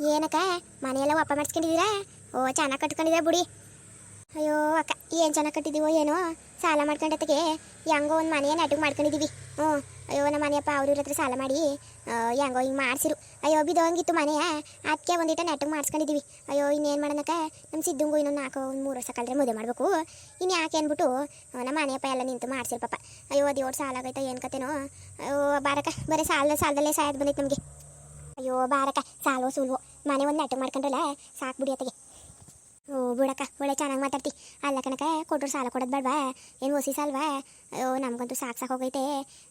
ಏನಕ್ಕ? ಮನೆಯೆಲ್ಲ ಒಪ್ಪ ಮಾಡಿಸ್ಕೊಂಡಿದ್ದೀರಾ? ಓ, ಚೆನ್ನಾಗಿ ಕಟ್ಕೊಂಡಿದ್ರೆ ಬುಡಿ. ಅಯ್ಯೋ, ಅಕ್ಕ, ಏನು ಚೆನ್ನಾಗಿ ಕಟ್ಟಿದ್ದೀವೋ ಏನೋ? ಸಾಲ ಮಾಡ್ಕೊಂಡತ್ತಗೆ ಹೆಂಗೋ ಒಂದು ಮನೆಯ ನಾಟಕ ಮಾಡ್ಕೊಂಡಿದ್ದೀವಿ ಹ್ಞೂ, ಅಯ್ಯೋ, ನಮ್ಮ ಮನೆಯಪ್ಪ ಅವ್ರ ಇವ್ರ ಹತ್ರ ಸಾಲ ಮಾಡಿ ಹೆಂಗೋ ಹಿಂಗೆ ಮಾಡಿಸಿರು. ಅಯ್ಯೋ, ಬಿದೋಂಗಿತ್ತು ಮನೆಯ. ಅದಕ್ಕೆ ಒಂದಿಟ ನೆಟ್ಟು ಮಾಡಿಸ್ಕೊಂಡಿದ್ದೀವಿ ಅಯ್ಯೋ, ಇನ್ನೇನು ಮಾಡೋಣಕ್ಕ? ನಮ್ಮ ಸಿದ್ದಂಗು ಇನ್ನೊಂದು ನಾಲ್ಕು, ಒಂದು ಮೂರು ವರ್ಷ ಕಳೆದ್ರೆ ಮದುವೆ ಮಾಡಬೇಕು. ಇನ್ನು ಯಾಕೆ ಅಂದ್ಬಿಟ್ಟು ನಮ್ಮ ಮನೆಯಪ್ಪ ಎಲ್ಲ ನಿಂತು ಮಾಡಿಸಿರು ಪಾಪ. ಅಯ್ಯೋ ಅದು ಏಳು ಸಾಲ ಆಗೈತೆ ಏನು ಕತೆನೋ? ಅಯ್ಯೋ, ಬಾರಕ್ಕ, ಬರೀ ಸಾಲದ, ಸಾಲದಲ್ಲೇ ಸಾಯದ್ ಬಂದೈತೆ ನಮಗೆ. ಅಯ್ಯೋ, ಬಾರಕ್ಕ. ಸಾಲೋ ಸುಲ್ವೋ ಮನೆ ಒಂದು ನೆಟ್ಟು ಮಾಡ್ಕೊಂಡ್ರಲ್ಲ, ಸಾಕು ಬಿಡಿ ಅತ್ತಗೆ. ಓ ಬಿಡಕ್ಕ. ಒಳ್ಳೆ ಚೆನ್ನಾಗಿ ಮಾತಾಡ್ತಿ. ಅಲ್ಲ ಕಣಕ ಕೊಟ್ಟರು ಸಾಲ ಕೊಡೋದು ಬೇಡವಾ? ಏನು ಹೊಸಿ ಸಾಲ್ವಾ? ಅಯ್ಯೋ, ನಮಗಂತೂ ಸಾಕು ಸಾಕು ಹೋಗೈತೆ.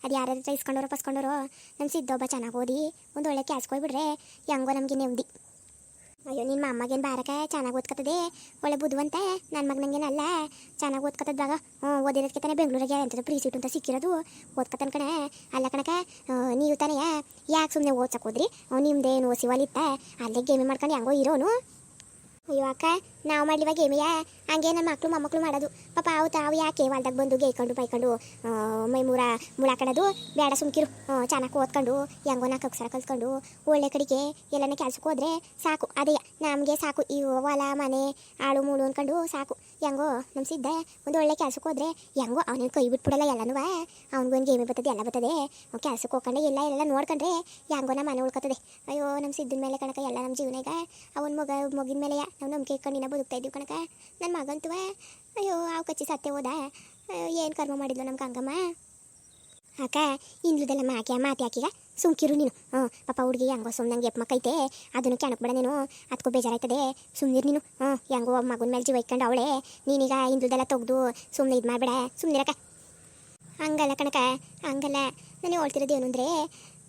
ಅದು ಯಾರ ಹತ್ರ ಇಸ್ಕೊಂಡೋರು, ಪಸ್ಕೊಂಡೋರು. ನಮ್ಮ ಸಿದ್ದೊಬ್ಬ ಚೆನ್ನಾಗಿ ಓದಿ, ಒಂದು ಒಳ್ಳೆ ಕ್ಯಾಸ್ಕೊಯ್ಬಿಡ್ರೆ ಹೆಂಗೋ ನಮಗೆ ನೆಮ್ಮದಿ. ಅಯ್ಯೋ ನಿಮ್ಮ ಅಮ್ಮಗೇನು ಬಾರಕ? ಚೆನ್ನಾಗಿ ಓದ್ಕತ್ತದೆ? ಒಳ್ಳೆ ಬುದ್ಧಿವಂತ? ನನ್ನ ಮಗನಂಗೇನಲ್ಲ ಚೆನ್ನಾಗಿ ಓದ್ಕತ್ತದ ಬಾಗ ಹ್ಞೂ ಓದಿರೋದಕ್ಕೆ ತಾನೇ ಬೆಂಗಳೂರಿಗೆ ಎಂಥದ್ದು ಪ್ರೀ ಸೀಟ್ ಅಂತ ಸಿಕ್ಕಿರೋದು. ಓದ್ಕತಾನ ಕಣ. ಅಲ್ಲ ಕಣಕ ನೀವು ತಾನೇ ಯಾಕೆ ಸುಮ್ಮನೆ ಓದ್ಸಕ್ಕೆ ಹೋದ್ರಿ? ನಿಮ್ದೇನು ಓಸಿ ಒಲಿತ್ತ ಅಲ್ಲೇ ಗೇಮಿ ಮಾಡ್ಕೊಂಡು ಹೆಂಗೋ ಇರೋನು? ಅಯ್ಯೋ, ಅಕ್ಕ ನಾವು ಮಾಡ್ಲಿವಾಗ ಏಮಿಯ? ಹಂಗೆ ನನ್ನ ಮಕ್ಕಳು ಮೊಮ್ಮಕ್ಕಳು ಮಾಡೋದು. ಪಾಪ ಅವು ತಾವು ಯಾಕೆ ಹೊಲ್ದಾಗ ಬಂದು ಗೇಯ್ಕೊಂಡು ಬೈಕೊಂಡು ಮೈ ಮೂರ ಮುಳಾಕಡೋದು ಬೇಡ ಸುಮ್ಕಿರು. ಚೆನ್ನಾಗಿ ಓದ್ಕೊಂಡು, ಹೆಂಗೋ ನಾ ಕಕ್ಸರ ಕಲ್ತ್ಕೊಂಡು, ಒಳ್ಳೆ ಕಡೆಗೆ ಎಲ್ಲನೇ ಕೆಲ್ಸಕ್ಕೆ ಹೋದ್ರೆ ಸಾಕು. ಅದೇ, ನಮಗೆ ಸಾಕು. ಈ ಹೊಲ, ಮನೆ, ಆಳು, ಮೂಳು ಅಂದ್ಕೊಂಡು ಸಾಕು. ಹೆಂಗೋ ನಮ್ಮ ಸಿದ್ಧ ಒಂದು ಒಳ್ಳೆ ಕೆಲ್ಸಕ್ಕೆ ಹೋದ್ರೆ ಹೆಂಗೋ ಅವನೇನು ಕೈ ಬಿಟ್ಬಿಡಲ್ಲ ಎಲ್ಲನೂ. ಅವ್ನಿಗೂ ಒಂದು ಗೇಮಿ ಬರ್ತದೆ, ಎಲ್ಲ ಬರ್ತದೆ. ಕೆಲ್ಸಕ್ಕೆ ಹೋಗ್ಕೊಂಡೆ ಎಲ್ಲ ಎಲ್ಲ ನೋಡ್ಕೊಂಡ್ರೆ ಹೆಂಗೋ ನಮ್ಮ ಮನೆ ಉಳ್ಕೊತದೆ. ಅಯ್ಯೋ ನಮ್ಮ ಸಿದ್ಧನ ಮೇಲೆ ಕಣಕ, ಎಲ್ಲ ನಮ್ಮ ಜೀವನ ಈಗ. ಅವನ ಮಗ, ಮಗಿನ ಮೇಲೆ ನಾವು ನಂಬಿಕೆ ಇಟ್ಕೊಂಡಿನ ಬದುಕ್ತಾ ಇದ್ದೀವಿ ಕಣಕ ನನ್ನ ಮಗಂತೂ, ಅಯ್ಯೋ ಅವು ಕಚ್ಚಿ ಸತ್ತೆ ಹೋದ. ಏನು ಕರ್ಮ ಮಾಡಿದ್ಲು ನಮ್ಮ ಕಂಗಮ್ಮ ಅಕ್ಕ ಇಂದ್ಲದೆಲ್ಲ ಮಾಕ್ಯ ಮಾತಿ ಹಾಕಿಗ ಸುಮ್ಕಿರು ನೀನು. ಹ್ಞೂ, ಪಾಪ ಹುಡುಗಿ ಹೆಂಗೋ ಸುಮ್ಮನೆ ಎಪ್ಪ ಮಕ್ಕೈತೆ. ಅದನ್ನು ಕೆಣಕ್ಬೇಡ ನೀನು. ಅದಕ್ಕೂ ಬೇಜಾರಾಯ್ತದೆ. ಸುಮ್ಮನಿರು ನೀನು. ಹ್ಞೂ, ಹೆಂಗೋ ಮಗನ ಮೇಲೆ ಜೀವ ಇಟ್ಕೊಂಡು ಅವಳೆ. ನೀನೀಗ ಇಂದ್ಲದೆಲ್ಲ ತೆಗ್ದು ಸುಮ್ಮನೆ ಇದು ಮಾಡಬೇಡ. ಸುಮ್ಮನಿರಕ್ಕ ಹಂಗಲ್ಲ ಕಣಕ ಹಂಗಲ್ಲ. ನಾನು ಹೇಳ್ತಿರೋದು ಏನು ಅಂದರೆ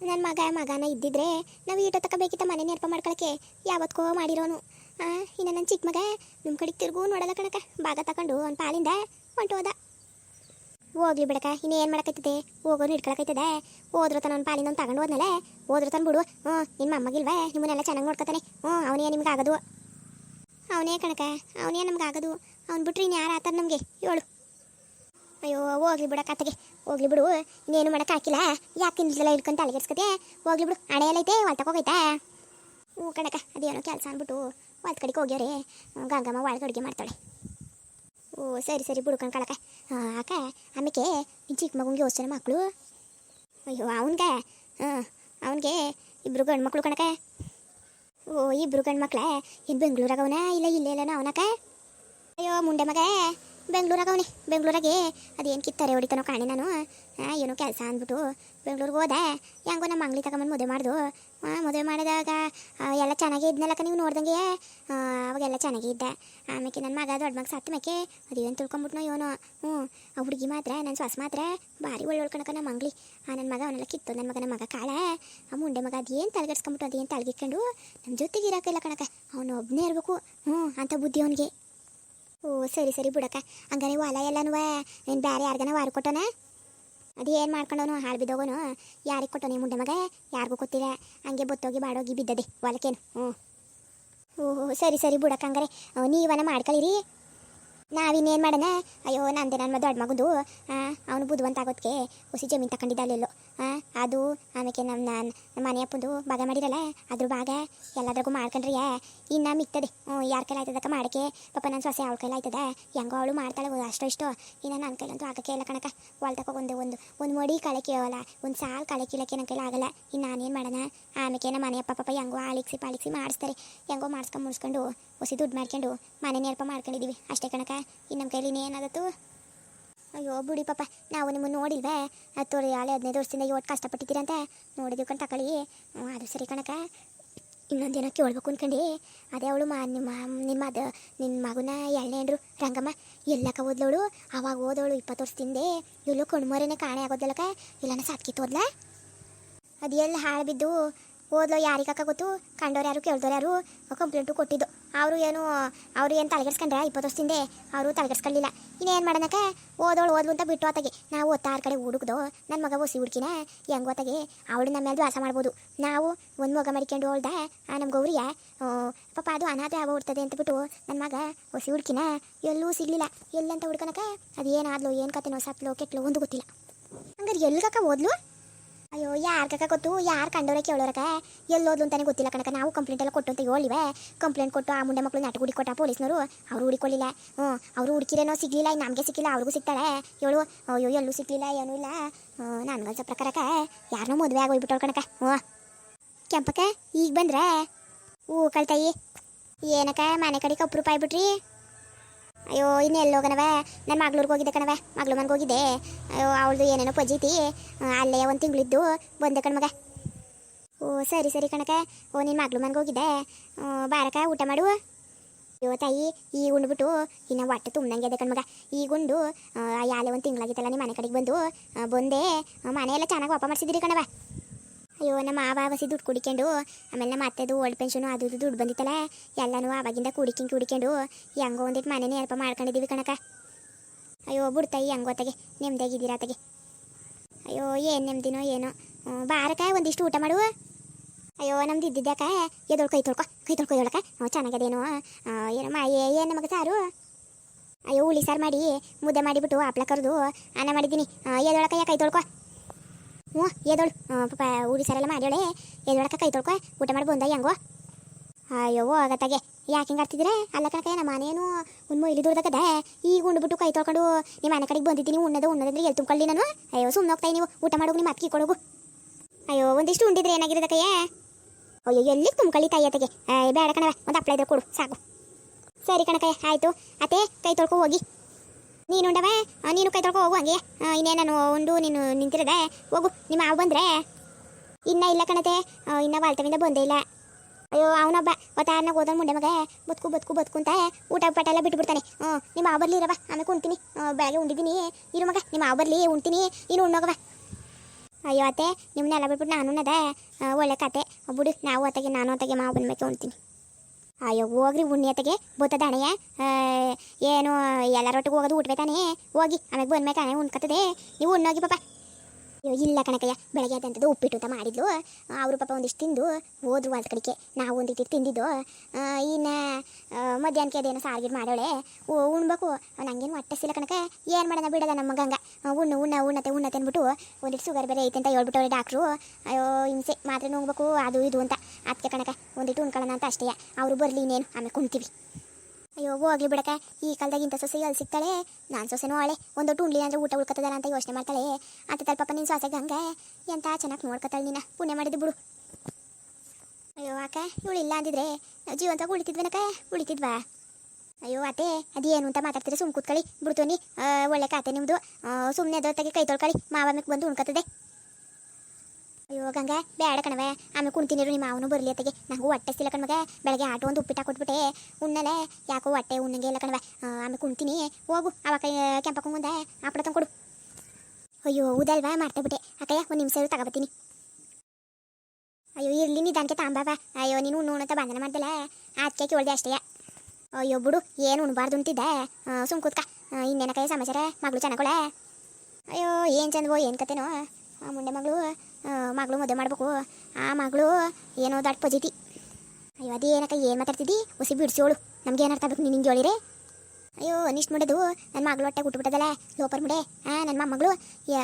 ನನ್ನ ಮಗ ಮಗನ ಇದ್ದಿದ್ರೆ ನಾವು ಈಟೋ ತಗೋಬೇಕಿತ್ತ ಮನೆ ನೆನಪು ಮಾಡ್ಕೊಳಕ್ಕೆ ಯಾವತ್ಕೋ ಮಾಡಿರೋನು. ಇನ್ನು ನನ್ನ ಚಿಕ್ಕ ಮಗ ನಿಮ್ಮ ಕಡೆಗೆ ತಿರುಗೂ ನೋಡಲ್ಲ ಕಣಕ ಭಾಗ ತಗೊಂಡು ಒಂದು ಪಾಲಿಂದ ಹೊಂಟೋದ ಹೋಗ್ಲಿ ಬಿಡಕ ಇನ್ನು ಏನು ಮಾಡಕತ್ತಿದೆ ಹೋಗೋನು ಹಿಡ್ಕೊಳಕೈತದೆ ಹೋದ್ರು ತನ ಒಂದು ಪಾಲಿನ ಒಂದು ತಗೊಂಡು ಹೋದ್ಮೇಲೆ ಹೋದ್ರು ತನ ಬಿಡು. ಹ್ಞೂ ನಿಮ್ಮ ಅಮ್ಮಗಿಲ್ವೇ? ನಿಮ್ಮನ್ನೆಲ್ಲ ಚೆನ್ನಾಗಿ ನೋಡ್ಕೊತಾನೆ. ಹ್ಞೂ, ಅವನೇ ನಿಮ್ಗೆ ಆಗೋದು. ಅವನೇ ಕಣಕ ಅವನೇ ನಮ್ಗೆ ಆಗೋದು. ಅವ್ನು ಬಿಟ್ರಿ ಇನ್ನು ಯಾರು ಆತಾರ ನಮಗೆ? ಹೇಳು. ಅಯ್ಯೋ, ಹೋಗ್ಲಿ ಬಿಡ ಕತೆಗೆ ಹೋಗ್ಲಿ ಬಿಡು. ಇನ್ನೇನು ಮಾಡಕ್ ಹಾಕಿಲ್ಲ. ಯಾಕೆ ಇಂದೆಲ್ಲ ಹಿಡ್ಕೊಂತ ಅಲ್ಲಿಗೆಡ್ಸ್ಕತೆ ಹೋಗ್ಲಿ ಬಿಡು. ಹಣೆ ಎಲ್ಲ ಐತೆ ಹೊಲ್ತಕ್ಕೆ ಹೋಗೈತಾ? ಹ್ಞೂ ಕಣಕ ಅದೇನೋ ಕೆಲಸ ಅಂದ್ಬಿಟ್ಟು ಹೊಲ್ದ ಕಡೆಗೆ ಹೋಗ್ಯಾರೆ ಗಂಗಮ್ಮ ಒಳಗೆ ಅಡುಗೆ ಮಾಡ್ತಾಳೆ. ಓ, ಸರಿ ಸರಿ ಬುಡ್ಕೊಂಡು ಕಳಕ. ಆಕ ನಿನ್ನ ಚಿಕ್ಕ ಮಗುಂಗೆ ಯೋಚನೆ ಮಕ್ಕಳು ಅಯ್ಯೋ, ಅವನ್ಗೆ? ಹಾಂ ಅವನಿಗೆ ಇಬ್ರು ಗಂಡು ಮಕ್ಕಳು ಕಣಕ. ಓ, ಇಬ್ರು ಗಂಡು ಮಕ್ಕಳ ಬೆಂಗಳೂರಾಗ ಅವನ? ಇಲ್ಲ, ಇಲ್ಲೇ ಇಲ್ಲನ ಅವನಕ ಅಯ್ಯೋ, ಮುಂಡೆ ಮಗ. ಬೆಂಗಳೂರಾಗ ಅವನೇ. ಬೆಂಗ್ಳೂರಾಗೆ ಅದೇನು ಕಿತ್ತಾರೆ ಹೊಡಿತಾನೋ ಕಾಣೆ ನಾನು. ಏನೋ ಕೆಲಸ ಅಂದ್ಬಿಟ್ಟು ಬೆಂಗಳೂರಿಗೆ ಹೋದೆ. ಹೆಂಗೋ ನಮ್ಮ ಅಂಗ್ಲಿ ತಗೊಂಬಂದು ಮದುವೆ ಮಾಡ್ದು. ಮದುವೆ ಮಾಡಿದಾಗ ಎಲ್ಲ ಚೆನ್ನಾಗೇ ಇದ್ನಲ್ಲಕ್ಕ ನೀವು ನೋಡ್ದಂಗೆ? ಅವಾಗೆಲ್ಲ ಚೆನ್ನಾಗೇ ಇದ್ದೆ. ಆಮೇಲೆ ನನ್ನ ಮಗ ದೊಡ್ಡ ಮಗ ಸತ್ತ ಮೇಕೆ ಅದೇನು ತಿಳ್ಕೊಂಬಿಟ್ನೋ ಇವನು ಹ್ಞೂ, ಆ ಹುಡುಗಿ ಮಾತ್ರ ನನ್ನ ಸ್ವಸ್ ಮಾತ್ರ ಭಾರಿ ಒಳ್ಳೆ ಕಣಕ ನಮ್ಮ ಅಂಗ್ಲಿ ಆ ನನ್ನ ಮಗ ಅವನೆಲ್ಲ ಕಿತ್ತು ನನ್ನ ಮಗ ನಮ್ಮ ಮಗ ಕಾಳ. ಆ ಮುಂಡೆ ಮಗ ಅದೇನು ತಲೆಗೆಡ್ಸ್ಕೊಂಬಿಟ್ಟು ಅದೇನು ತಲೆಗಿಟ್ಕೊಂಡು ನಮ್ಮ ಜೊತೆಗೆ ಇರೋಕ್ಕಿಲ್ಲ ಕಣಕ ಅವನು ಒಬ್ಬನೇ ಇರಬೇಕು. ಹ್ಞೂ, ಅಂತ ಬುದ್ಧಿ ಅವನಿಗೆ. ಓ, ಸರಿ ಸರಿ ಬಿಡಕ್ಕ. ಹಂಗಾರೆ ಹೊಲ ಎಲ್ಲನೂ ನೀನು ಬೇರೆ ಯಾರಿಗಾನ ವಾರ ಕೊಟ್ಟನ? ಏನು ಮಾಡ್ಕೊಂಡವನು? ಹಾಳು ಬಿದ್ದೋಗೋನು? ಯಾರಿಗೆ ಕೊಟ್ಟೋನಿ ಮುಂಡೆ ಮಗ? ಯಾರಿಗೂ ಗೊತ್ತಿಲ್ಲ. ಹಂಗೆ ಬೊತ್ತೋಗಿ ಬಾಡೋಗಿ ಬಿದ್ದದೆ ಹೊಲಕ್ಕೇನು. ಹ್ಞೂ ಓಹೋ, ಸರಿ ಸರಿ ಬಿಡಕ್ಕ ಹಂಗಾರೆ. ನೀವನ ಮಾಡ್ಕೊಳ್ಳಿರಿ ನಾವಿನ್ನೇನು ಮಾಡೋಣ? ಅಯ್ಯೋ, ನಂದೆ ನನ್ನ ದೊಡ್ಡ ಮಗುದು ಅವನು ಬುದ್ಧಿವಂತ ಆಗೋದಕ್ಕೆ ಹುಸಿ ಜಮೀನು ತಗೊಂಡಿದ್ದ ಅಲ್ಲೆಲ್ಲೋ ಅದು ಆಮೇಲೆ ನಮ್ಮ ನಾನು ನಮ್ಮ ಮನೆ ಅಪ್ಪಂದು ಭಾಗ ಮಾಡಿರಲ್ಲ, ಅದ್ರ ಭಾಗ ಎಲ್ಲದ್ರಾಗೂ ಮಾಡ್ಕೊಂಡ್ರಿ ಇನ್ನು ಮಿಕ್ತದೆ ಹ್ಞೂ ಯಾರ ಕೈಲಿ ಆಯ್ತದಕ್ಕ ಮಾಡಕ್ಕೆ? ಪಾಪ ನನ್ನ ಸೊಸೆ ಅವ್ಳ ಕೈಲಿ ಆಯ್ತದ? ಹೆಂಗೋ ಅವಳು ಮಾಡ್ತಾಳೆ ಅಷ್ಟೋ ಇಷ್ಟೋ. ಇನ್ನು ನನ್ನ ಕೈಲಂತೂ ಆಗಕ್ಕೆ ಇಲ್ಲ ಕಣಕ ಹೊಲ್ತಕ್ಕ ಒಂದು ಒಂದು ಒಂದು ಮಡಿ ಕಳೆ ಕೇಳಲ್ಲ, ಒಂದು ಸಾಲು ಕಳೆ ಕೀಳಕ್ಕೆ ನನ್ನ ಕೈಲಿ ಆಗಲ್ಲ. ಇನ್ನು ನಾನೇನು ಮಾಡೋಣ? ಆಮೇಲೆ ನಮ್ಮ ಮನೆಯಪ್ಪ, ಪಾಪ ಹೆಂಗೋ ಆಲಿಕ್ಸಿ ಪಾಲಿಕ್ಸಿ ಮಾಡಿಸ್ತಾರೆ. ಹೆಂಗೋ ಮಾಡಿಸ್ಕೊಂಡು ಮುಡಿಸ್ಕೊಂಡು, ಹೊಸಿ ದುಡ್ಡು ಮಾಡ್ಕೊಂಡು, ಮನೆ ನೆನಪ ಮಾಡ್ಕೊಂಡಿದ್ದೀವಿ ಅಷ್ಟೇ ಕಣಕ ಇನ್ನು ನಮ್ಮ ಕೈಲಿ ಏನಾಗತ್ತು? ಅಯ್ಯೋ, ಬಿಡಿ ಪಾಪ. ನಾವು ನಿಮ್ಮ ನೋಡಿಲ್ವೇ? ಹತ್ತು ಹಳೆ ಹದಿನೈದು ವರ್ಷದಿಂದ ಇವತ್ತು ಕಷ್ಟಪಟ್ಟಿದ್ದೀರಂತ ನೋಡಿದ್ವಿ ಕಣ್ ತಕೊಳ್ಳಿ ಅದು ಸರಿ ಕಣಕ. ಇನ್ನೊಂದೇನೋ ಕೇಳ್ಬೇಕು ಅನ್ಕಂಡು. ಅದೇ ಅವಳು ಮಾ ನಿಮ್ಮ ನಿಮ್ಮ ಅದು ನಿನ್ನ ಮಗುನ ಎಳ್ಳೆ ಅಂದ್ರು. ರಂಗಮ್ಮ, ಎಲ್ಲಕ್ಕ ಓದ್ಲವಳು? ಅವಾಗ ಓದೋಳು ಇಪ್ಪತ್ತು ವರ್ಷದಿಂದೆ. ಇವಳು ಕಣ್ಮರೇನೆ ಕಾಣೆ ಆಗೋದಿಲ್ಲಕ ಇಲ್ಲನ ಸಾತ್ಕಿತ್ತೋದ್ಲ ಅದು ಎಲ್ಲಿ ಹಾಳು ಬಿದ್ದು ಓದ್ಲೋ ಯಾರಿಗಕ್ಕ ಗೊತ್ತು? ಕಂಡೋರು ಯಾರು, ಕೇಳ್ದೋರು ಯಾರು? ಕಂಪ್ಲೇಂಟು ಕೊಟ್ಟಿದ್ದು. ಅವರು ಏನು ಅವರು ಏನು ತಲೆಗೆಡ್ಸ್ಕೊಂಡ್ರೆ ಇಪ್ಪತ್ತು ವರ್ಷದಿಂದ ಅವರು ತಲೆಗೆಡ್ಸ್ಕೊಳ್ಳಿಲ್ಲ ಇನ್ನೇನು ಮಾಡೋಣಕ್ಕೆ? ಓದೋಳು ಓದ್ಲು ಅಂತ ಬಿಟ್ಟು ಆತಗೆ. ನಾವು ಒತ್ತಾರು ಕಡೆ ಹುಡುಕ್ದೋ ನನ್ನ ಮಗ ಒಸಿ ಹುಡುಕಿನ, ಹೆಂಗ್ ಗೊತ್ತಾಗೆ ಅವಳು ನಮ್ಮ ಮೇಲೆ ವಾಸ ಮಾಡ್ಬೋದು. ನಾವು ಒಂದು ಮಗ ಮಡಿಕೊಂಡು ಹೋಳ್ದ, ಆ ನಮ್ಮ ಗೌರಿಯ ಪಾಪ ಅದು ಅನಾಥ ಆಗ್ಬಿಡ್ತದೆ ಅಂತ ಬಿಟ್ಟು ನನ್ನ ಮಗ ಒಸಿ ಹುಡುಕಿನ, ಎಲ್ಲೂ ಸಿಗ್ಲಿಲ್ಲ. ಎಲ್ಲಂತ ಹುಡ್ಕನಕ ಅದು ಏನಾದ್ಲು ಏನು ಕತೆನೋ, ಸತ್ಲೋ, ಕೆಟ್ಲೋ, ಒಂದು ಗೊತ್ತಿಲ್ಲ. ಹಂಗಾರೆ ಎಲ್ಲಿಗಾಕ ಓದ್ಲು? ಅಯ್ಯೋ ಯಾರ್ಗಕ್ಕ ಗೊತ್ತು? ಯಾರು ಕಂಡೋರೆ ಕೇಳೋರಕ ಎಲ್ಲೋದ್ಲು ಅಂತಾನೆ ಗೊತ್ತಿಲ್ಲ ಕಣಕ ನಾವು ಕಂಪ್ಲೇಂಟ್ ಎಲ್ಲ ಕೊಟ್ಟು ಅಂತ ಹೇಳಿವೆ. ಕಂಪ್ಲೇಂಟ್ ಕೊಟ್ಟು ಆ ಮುಂಡೆ ಮಕ್ಕಳು ನಾಟಕ ಹುಡುಕಿ ಕೊಟ್ಟ ಪೊಲೀಸ್ನವರು. ಅವ್ರು ಹುಡುಕೊಳ್ಳಿಲ್ಲ ಹ್ಞೂ, ಅವರು ಹುಡುಕಿರೇನೋ ಸಿಗ್ಲಿಲ್ಲ. ನಮಗೆ ಸಿಕ್ಕಿಲ್ಲ, ಅವ್ರಿಗೂ ಸಿಗ್ತಾಳೆ. ಹೇಳು, ಅಯ್ಯೋ, ಎಲ್ಲೂ ಸಿಕ್ಕಿಲ್ಲ ಏನೂ ಇಲ್ಲ. ನನಗನ್ಸೋ ಪ್ರಕಾರಕ ಯಾರನ್ನೋ ಮದುವೆ ಆಗೋಗ್ಬಿಟ್ಟವ್ರು ಕಣಕ ಹ್ಞೂ. ಕೆಂಪಕ್ಕ, ಈಗ ಬಂದ್ರೆ? ಹೂ ಕಳ್ತಾಯಿ. ಏನಕ್ಕ, ಮನೆ ಕಡೆಗೆ ಅಪ್ರೂಪ ಆಗ್ಬಿಟ್ರಿ ಅಯ್ಯೋ, ಇನ್ನು ಎಲ್ಲಿ ಹೋಗನವೆ ನನ್ನ ಮಗ್ಳೂರ್ಗೆ ಹೋಗಿದ್ದೆ ಕಣವೆ. ಮಗ್ಳು ಮನೆಗೆ ಹೋಗಿದ್ದೆ. ಅಯ್ಯೋ, ಅವಳದು ಏನೇನೋ ಪಜೀತಿ. ಅಲ್ಲೇ ಒಂದು ತಿಂಗಳಿದ್ದು. ಬಂದೆ ಕಣ್ಮಗ ಓ, ಸರಿ ಸರಿ ಕಣಕ ಓ ನಿನ್ನ ಮಗ್ಳು ಮನೆಗೆ ಹೋಗಿದ್ದೆ. ಬಾರಕ ಊಟ ಮಾಡು. ಅಯ್ಯೋ, ತಾಯಿ ಈಗ ಉಂಡ್ಬಿಟ್ಟು ಇನ್ನು ಹೊಟ್ಟೆ ತುಂಬ್ದಂಗೆ ಇದೆ ಕಣ್ಮಗ ಈಗ ಉಂಡು ಯಾಲೆ ಒಂದು ತಿಂಗಳಾಗಿತ್ತಲ್ಲ ನಿಮ್ಮ ಮನೆ ಕಡೆಗೆ ಬಂದು. ಬಂದೆ. ಮನೆಯೆಲ್ಲ ಚೆನ್ನಾಗಿ ವಾಪ ಮಾಡಿಸಿದಿರಿ ಕಣವ. ಅಯ್ಯೋ, ನಮ್ಮ ಮಾವ ಬಸಿ ದುಡ್ಡು ಕುಡಿಕೊಂಡು, ಆಮೇಲೆ ನಮ್ಮ ಅತ್ತೆದು ಓಲ್ಡ್ ಪೆನ್ಷನು ಅದು ದುಡ್ಡು ಬಂದಿತ್ತಲ್ಲ, ಎಲ್ಲನೂ ಆವಾಗಿಂದ ಕುಡಿಕಿಂಗ್ ಕುಡಿಕೊಂಡು, ಹೆಂಗೋ ಒಂದಿಟ್ಟು ಮನೆನೇ ಹೆಲ್ಪ ಮಾಡ್ಕೊಂಡಿದ್ದೀವಿ ಕಣಕ ಅಯ್ಯೋ, ಬಿಡ್ತಾಯಿ ಹೆಂಗೋ ತಗೆ ನೆಮ್ಮದಿಯಾಗಿದ್ದೀರಾ ತಗೆ ಅಯ್ಯೋ, ಏನು ನೆಮ್ಮದಿನೋ ಏನೋ. ಬಾರಕ ಒಂದಿಷ್ಟು ಊಟ ಮಾಡುವ ಅಯ್ಯೋ, ನಮ್ದು ಇದ್ದಿದ್ದಕ್ಕ ಎದೊಳ್ ಕೈ ತೊಳ್ಕೊ ಕೈ ತೊಳ್ಕೊ ಎದೊಳಕ ಹ್ಞೂ ಚೆನ್ನಾಗದೇನೋ ಏನೋ ಏನು ಮಾ ಏನು ನಮಗೆ ಸಾರು? ಅಯ್ಯೋ, ಹುಳಿ ಸಾರು ಮಾಡಿ, ಮುದ್ದೆ ಮಾಡಿಬಿಟ್ಟು ಹಪ್ಳ ಕರೆದು, ಅನ್ನ ಮಾಡಿದ್ದೀನಿ. ಎದೊಳಕ ಕೈ ತೊಳ್ಕೊ. ಹ್ಞೂ ಎದೋಳು ಪಾಪ ಊರಿ ಸರೆಲ್ಲ ಮಾಡ್ಯಾಳೆ ಎದೊಳಕ ಕೈ ತೊಳ್ಕೊ, ಊಟ ಮಾಡಿ ಬಂದ, ಹೆಂಗೋ? ಅಯ್ಯೋ, ಆಗತ್ತಾಗೆ. ಯಾಕೆ ಹಿಂಗೆ ಆಡ್ತಿದ್ರೆ ಅಲ್ಲ ಕಣಕ ನಮ್ಮ ಮನೇನು ಉಣ್ಮು ಇಲ್ಲಿ ದೂರದಾಗದ ಈಗ ಉಂಡ್ಬಿಟ್ಟು ಕೈ ತೊಳ್ಕೊಂಡು ನಿಮ್ಮ ಮನೆ ಕಡೆಗೆ ಬಂದಿದ್ದೀನಿ ಉಣ್ಣದ ಉಣ್ಣದಂದ್ರೆ ಎಲ್ಲಿ ತುಂಬಿಕೊಳ್ಳಿ ನಾನು? ಅಯ್ಯೋ ಸುಮ್ಮನೆ ಹೋಗ್ತಾಯಿ ನೀವು, ಊಟ ಮಾಡೋಗು ನಿಮ್ಮ ಅಕ್ಕಿ ಕೊಡೋಗು ಅಯ್ಯೋ, ಒಂದಿಷ್ಟು ಉಂಡಿದ್ರೆ ಏನಾಗಿರೋದಕ್ಕಯ್ಯ ಅಯ್ಯೋ ಎಲ್ಲಿ ತಾಯಿ ತಾಯಿಯತೆಗೆ ಬೇಡ ಕಣವ ಒಂದು ಅಪ್ಲೈ ಇದ್ರೆ ಕೊಡು, ಸಾಕು. ಸರಿ ಕಣಕಯ್ಯ ಆಯಿತು. ಅತ್ತೆ, ಕೈ ತೊಳ್ಕೊ, ಹೋಗಿ. ನೀನು ಉಂಡವ? ನೀನು ಕೈ ತೊಳ್ಕೊ ಹೋಗು ಹಂಗೆ. ನಾನು ಉಂಡು, ನೀನು ನಿಂತಿರದೆ ಹೋಗು, ನಿಮ್ಮ ಮಾವು ಬಂದ್ರೆ. ಇನ್ನ ಇಲ್ಲ ಕಣತೆ. ಇನ್ನ ವಾಲ್ತವಿಂದ ಬಂದೇ ಇಲ್ಲ. ಅಯ್ಯೋ ಅವನೊಬ್ಬ ಒತ್ತಾರನ ಹೋದ ಮುಂಡೆ ಮಗ. ಬದುಕು ಬದುಕು ಬದುಕು ಅಂತ ಊಟ, ಪಾಠ ಎಲ್ಲ ಬಿಟ್ಟು ಬಿಡ್ತಾನೆ ಹ್ಞೂ ನಿಮ್ಮ ಆ ಬರಲಿ ಇರವ ಆಮೇಲೆ ಉಣ್ತೀನಿ ಬೆಳಗ್ಗೆ ಉಂಡಿದ್ದೀನಿ. ಇರು ಮಗ, ನಿಮ್ಮ ಆ ಬರಲಿ, ಉಣ್ತೀನಿ. ನೀನು ಉಣ್ಣೋಗವ ಅಯ್ಯೋ, ಅತ್ತೆ ನಿಮ್ಮನ್ನೆಲ್ಲ ಬಿಟ್ಬಿಟ್ಟು ನಾನು ಅದ ಒಳ್ಳೆ ಕತೆ. ಬಿಡು, ನಾವು ಅತ್ತಗೆ, ನಾನು ಅತ್ತಗೆ ಮಾವು ಬಂದ್ಮೇಲೆ ಉಣ್ತೀನಿ. ಅಯ್ಯೋ ಹೋಗ್ರಿ ಉಣ್ಣಿಯತೆಗೆ ಬತ್ತದ ಹಣೆಯ ಏನು ಎಲ್ಲರೊಟ್ಟಿಗೆ ಹೋಗೋದು ಊಟಬೇಕಾನೆ ಹೋಗಿ ಆಮೇಲೆ ಬಂದ್ಮೇಲೆ ಕಾಣೆ ಉಣ್ಕತ್ತದೆ ನೀವು ಉಣ್ಣೋಗಿ ಪಾಪ ಅಯ್ಯೋ ಇಲ್ಲ ಕಣಕಯ್ಯ, ಬೆಳಗ್ಗೆ ಅದಂಥದ್ದು ಉಪ್ಪಿಟ್ಟು ಅಂತ ಮಾಡಿದ್ಲು. ಅವರು ಪಾಪ ಒಂದಿಷ್ಟು ತಿಂದು ಹೋದ್ರು ಅಲ್ಲಿ ಕಡಿಕೆ ನಾವು ಒಂದಿಟ್ಟು ತಿಂದಿದ್ದು. ಇನ್ನು ಮಧ್ಯಾಹ್ನಕ್ಕೆ ಅದೇನೋ ಸಾರ್ಗಿಡ್ ಮಾಡೋಳೆ. ಓ, ಉಣ್ಬೇಕು. ನಂಗೇನು ಹೊಟ್ಟೆ ಸಿಲ್ಲ ಕಣಕ ಏನು ಮಾಡೋಣ ಬಿಡದ ನಮ್ಮ ಗಂಗ. ಉಣ್ಣು, ಉಣ್ಣ ಉಣ್ಣತೆ ಉಣ್ಣತೆ ಅಂದ್ಬಿಟ್ಟು ಒಂದಿಟ್ಟು ಶುಗರ್ ಬೇರೆ ಐತೆ ಅಂತ ಹೇಳ್ಬಿಟ್ಟವ್ರೆ ಡಾಕ್ಟ್ರು. ಅಯ್ಯೋ, ಹಿಂಸೆ. ಮಾತ್ರ ನುಂಗ್ಬೇಕು, ಅದು ಇದು ಅಂತ. ಅದಕ್ಕೆ ಕಣಕ ಒಂದಿಟ್ಟು ಉಣ್ಕೊಳ್ಳೋಣ ಅಂತ ಅಷ್ಟೇ. ಅವರು ಬರಲಿ ಇನ್ನೇನು. ಆಮೇಲೆ ಕುಣ್ತೀವಿ. ಅಯ್ಯೋ ಹೋಗ್ಲಿ ಬಿಡಕ ಈ ಕಾಲದಾಗ ಇಂಥ ಸೊಸೆ ಎಲ್ಲಿ ಸಿಗ್ತಾಳೆ? ನಾನು ಸೊಸೆನೂ ಅವಳೆ ಒಂದು ಉಣ್ಲಿ ಅಂದ್ರೆ ಊಟ ಉಳ್ಕತ್ತದಲ್ಲ ಅಂತ ಯೋಚನೆ ಮಾಡ್ತಾಳೆ. ಅಂತ ತಲ್ಪಪ್ಪ ನಿನ್ನ ಸೊಸೆಗೆ ಹಂಗೆ? ಎಂತ ಚೆನ್ನಾಗಿ ನೋಡ್ಕೊತಾಳೆ ನೀನ? ಪುಣ್ಯ ಮಾಡಿದ್ದು ಬಿಡು. ಅಯ್ಯೋ, ಅಕ್ಕ, ಇವಳು ಇಲ್ಲ ಅಂದಿದ್ರೆ ನಾವು ಜೀವಂತ ಉಳಿತಿದ್ವನಕ ಉಳಿತಿದ್ವಾ? ಅಯ್ಯೋ, ಅತ್ತೆ, ಅದೇನು ಅಂತ ಮಾತಾಡ್ತೀರಿ ಸುಮ್ ಕೂತ್ಕೊಳ್ಳಿ. ಬಿಡ್ತೋನಿ ಒಳ್ಳೆ ಕಾತೆ ನಿಮ್ಮದು ಸುಮ್ಮನೆ ತಗಿ ಕೈ ತೊಳ್ಕೊಳ್ಳಿ. ಮಾವ ಮೆಕ್ ಬಂದು ಉಣ್ಕತ್ತದೆ ಅಯ್ಯೋ ಗಂಗ ಬೇಡ ಕಣವೆ ಆಮೇಲೆ ಕುಣ್ತೀನಿ ನಿಮ್ಮ ಅವನು ಬರಲಿ ಅತ್ತಗೆ. ನಂಗೂ ಹೊಟ್ಟೆ ಸಿಲ್ಲ ಕಣ್ಮಗ ಬೆಳಗ್ಗೆ ಆಟೋ ಒಂದು ಉಪ್ಪಿಟ್ಟ ಕೊಟ್ಬಿಟ್ಟೆ. ಉಣ್ಣಲೆ. ಯಾಕೋ ಹೊಟ್ಟೆ ಉಣ್ಣಂಗೆ ಇಲ್ಲ ಕಣವೆ ಆಮೇಲೆ ಕುಣ್ತೀನಿ. ಹೋಗು ಅವಾಗ ಕೆಂಪಕ್ಕ ಮುಂದೆ ಆಪಡ ತಂದ್ಕೊಡು. ಅಯ್ಯೋ ಹೌದಲ್ವಾ? ಮಾಡ್ತಾ ಬಿಟ್ಟೆ. ಅಕ್ಕಯ್ಯ ಒಂದು ನಿಮಿಷ ತಗೋಬತ್ತೀನಿ. ಅಯ್ಯೋ ಇರ್ಲಿ ನಿಧಾನಕ್ಕೆ ತಾಂಬಾವ. ಅಯ್ಯೋ ನೀನು ಉಣ್ಣು ಅಂತ ಬಂಧನ ಮಾಡ್ದಲ್ಲ. ಅದಕ್ಕೆ ಕೇಳ್ದೆ ಅಷ್ಟೇ. ಅಯ್ಯೋ ಬಿಡು ಏನು ಉಣ್ಬಾರ್ದು ಅಂತಿದ್ದೆ. ಸುಮ್ ಕೂತ್ಕ. ಆ, ಇನ್ನೇನಕ್ಕಯ್ಯ ಸಮಾಚಾರ? ಮಗಳು ಚೆನ್ನಾಗೊಳೆ ಅಯ್ಯೋ ಏನು ಚಂದವೋ ಏನು ಕತೆನೋ? ಆ ಮುಂಡೆ ಮಗಳು. ಮಗಳು ಮದುವೆ ಮಾಡ್ಬೇಕು. ಆ ಮಗಳು ಏನೋ ದಾಟ್ ಪಜಿತಿ ಅಯ್ಯೋ ಅದೇನಕ್ಕ ಏನು ಮಾತಾಡ್ತಿದ್ದಿ? ಹೊಸಿ ಬಿಡಿಸೋಳು ನಮ್ಗೆ ಏನು ಅರ್ಥ ಆಗ್ಬೇಕು ಹಿಂಗೆ ಹೇಳಿರಿ ಅಯ್ಯೋ ಅನಿಷ್ಟು ಮಾಡೋದು ನನ್ನ ಮಗಳು ಹೊಟ್ಟೆ ಹುಟ್ಟುಬಿಟ್ಟದಲ್ಲ ಲೋಪರ್ ಮುಡೆ. ಆ ನನ್ನ ಮಗಳು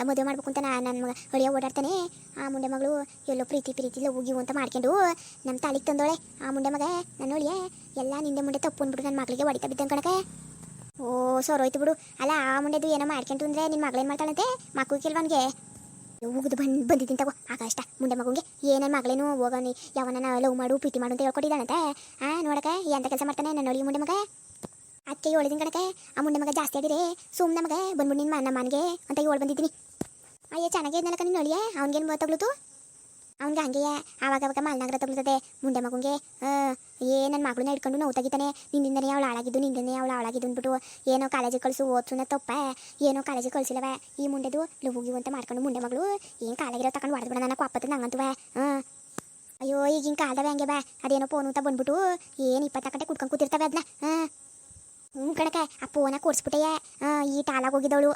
ಮದುವೆ ಮಾಡ್ಬೇಕು ಅಂತ ನಾನು ನನ್ನ ಮಗ ಹೊಳಿಯ ಓಡಾಡ್ತಾನೆ. ಆ ಮುಂಡೆ ಮಗಳು ಎಲ್ಲೋ ಪ್ರೀತಿ ಪ್ರೀತಿ ಹೋಗಿ ಅಂತ ಮಾಡ್ಕೊಂಡು ನಮ್ಮ ತಾಳಿಗೆ ತಂದೋಳೆ. ಆ ಮುಂಡೆ ಮಗ ನನ್ನ ಹೊಳಿಯ, ಎಲ್ಲ ನಿಂದೆ ಮುಂಡೆ ತಪ್ಪು ಅಂದ್ಬಿಟ್ಟು ನನ್ನ ಮಗಳಿಗೆ ಹೊಡಿತಾ ಬಿದ್ದಂಗೆ ಕಣಕ ಓ, ಸೋರೋಯ್ತು ಬಿಡು. ಅಲ್ಲ, ಆ ಮುಂಡೆದು ಏನೋ ಮಾಡ್ಕೊಂಡು ಅಂದರೆ ನಿನ್ನ ಮಗಳೇನು ಮಾಡ್ತಾಳಂತೆ? ಮಕ್ಕಳು ಕೆಲ್ವನ್ಗೆ. ಉಗಿದು ಬಂದ್ ಬಂದಿದ್ದೀನಿ ತಗೋ. ಆಗಷ್ಟ ಮುಂಡೆ ಮಗುಂಗೆ ಏನೇನು ಮಗಳೇನು ಹೋಗೋನಿ ಯಾವನ ಲವ್ ಮಾಡು, ಪ್ರೀತಿ ಮಾಡು ಅಂತ ಹೇಳ್ಕೊಟ್ಟಿದ್ದಾನಂತೆ ಆ ನೋಡಕ ಎಂತ ಕೆಲಸ ಮಾಡ್ತಾನೆ? ನನ್ನ ನೋಡಿ ಮುಂಡೆ ಮಗ. ಅದಕ್ಕೆ ಹೇಳಿದಿನ ಕಣಕ್ಕೆ, ಆ ಮುಂಡೆ ಮಗ ಜಾಸ್ತಿ ಆಗಿದೆ. ಸುಮ್ಮನೆ ಮಗ, ಬಂದ್ಬಿಡು ನಿನ್ನ ನನ್ನ ಮನೆಗೆ ಅಂತ ಹೇಳಿ ಬಂದಿದ್ದೀನಿ. ಅಯ್ಯ, ಚೆನ್ನಾಗಿ ಇದ್ನಲ್ಲ ಕಣ್ಣು ನೋಡಿಯೇ ಅವ್ನಿಗೇನು ತಗ್ಲುತು ಅವ್ನಿಗೆ ಆವಾಗ ಅವಾಗ ಮಲ್ನಾಗ್ರ ತಗ್ಲುತ್ತದೆ ಮುಂಡೆ ಮಗುಂಗೆ ಏ ನನ್ನ ಮಗಳನ್ನ ಹಿಡ್ಕೊಂಡು ನೋವು ತೆಗಿತಾನೆ. ನಿನ್ನಿಂದನೇ ಅವಳು ಹಾಳಾಗಿದ್ದು, ನಿಂದನೇ ಅವಳು ಹಾಳಾಗಿದ್ದು ಅಂದ್ಬಿಟ್ಟು ಏನೋ ಕಾಲೇಜಿಗೆ ಕಳಿಸು, ಓದ್ಸುನ ತಪ್ಪ. ಏನೋ ಕಾಲೇಜಿಗೆ ಕಳಿಸಿಲ್ಲವ. ಈ ಮುಂಡೆದು ಲುವುಗಿವು ಅಂತ ಮಾಡ್ಕೊಂಡು ಮುಂಡೆ ಮಗಳು ಏನು ಕಾಲಾಗಿರೋ ತಗೊಂಡು ಹೊಡೆದ್ಬಿಡ ನನ್ನ ಕೊಪ್ಪತ್ತು ನಂಗಂತುವ ಹಾಂ ಅಯ್ಯೋ, ಈಗಿನ ಕಾಲದವೆ ಹಂಗೆ ಬಾ. ಅದೇನೋ ಫೋನು ಅಂತ ಬಂದ್ಬಿಟ್ಟು ಏನು ಇಪ್ಪತ್ತು ಗಂಟೆ ಕುಡ್ಕೊಂಡು ಕೂತಿರ್ತವೆ ಅದನ್ನ ಹಾಂ ಹ್ಞೂ ಕಣಕ ಆ ಫೋನ ಕೊಡ್ಸ್ಬಿಟ್ಟೆಯ ಈ ಟಾಲಾಗಿ ಹೋಗಿದ್ದವಳು.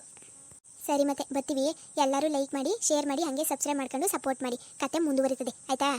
ಸರಿ ಮತ್ತೆ, ಬರ್ತೀವಿ. ಎಲ್ಲರೂ ಲೈಕ್ ಮಾಡಿ ಶೇರ್ ಮಾಡಿ, ಹಾಗೆ ಸಬ್ಸ್ಕ್ರೈಬ್ ಮಾಡ್ಕೊಂಡು ಸಪೋರ್ಟ್ ಮಾಡಿ. ಕತೆ ಮುಂದುವರಿತದೆ, ಆಯ್ತಾ?